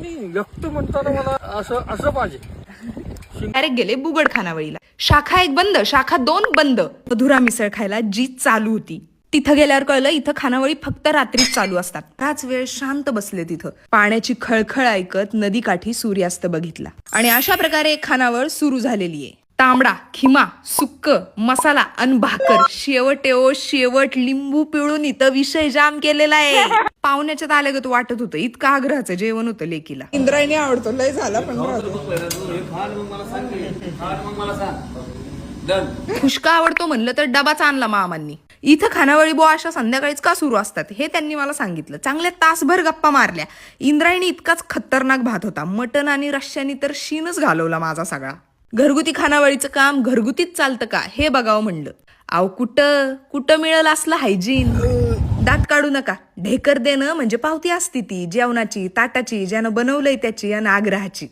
आणि व्यक्त म्हणताना मला असं असं पाहिजे. डायरेक्ट गेले बुगड खानावळीला शाखा एक बंद शाखा दोन बंद. मधुरा मिसळ खायला जी चालू होती. तिथं गेल्यावर कळलं इथं खानावळी फक्त रात्रीच चालू असतात. त्याच वेळ शांत बसले तिथं. पाण्याची खळखळ ऐकत नदीकाठी सूर्यास्त बघितला. आणि अशा प्रकारे खानावळ सुरू झालेली आहे. तांबडा खिमा सुक्क मसाला अन भाकर. शेवट ओ शेवट लिंबू पिळून इथं विषय जाम केलेला आहे. पाहुण्याच्यात आल्यागत वाटत होतं. इतकं आग्रहाचं जेवण होतं लेकीला. इंद्रायणी आवडतो. लय झाला पण खुशका आवडतो म्हणलं तर डबाच आणला मामांनी. इथं खानावळी बो अशा संध्याकाळीच का सुरू असतात? हे त्यांनी मला सांगितलं. चांगल्या तासभर गप्पा मारल्या. इंद्रायणी इतकाच खतरनाक भात होता. मटण आणि रश्श्यानी तर शीनच घालवला माझा सगळा. घरगुती खानावळीचं काम घरगुतीच चालतं का? हे बघावं म्हणलं. आव कुठं? कुठं मिळेल असलं हायजीन दात काढू नका. ढेकर देणं म्हणजे पावती असती ती जेवणाची ताटाची ज्यानं बनवलंय त्याची आणि आग्रहाची.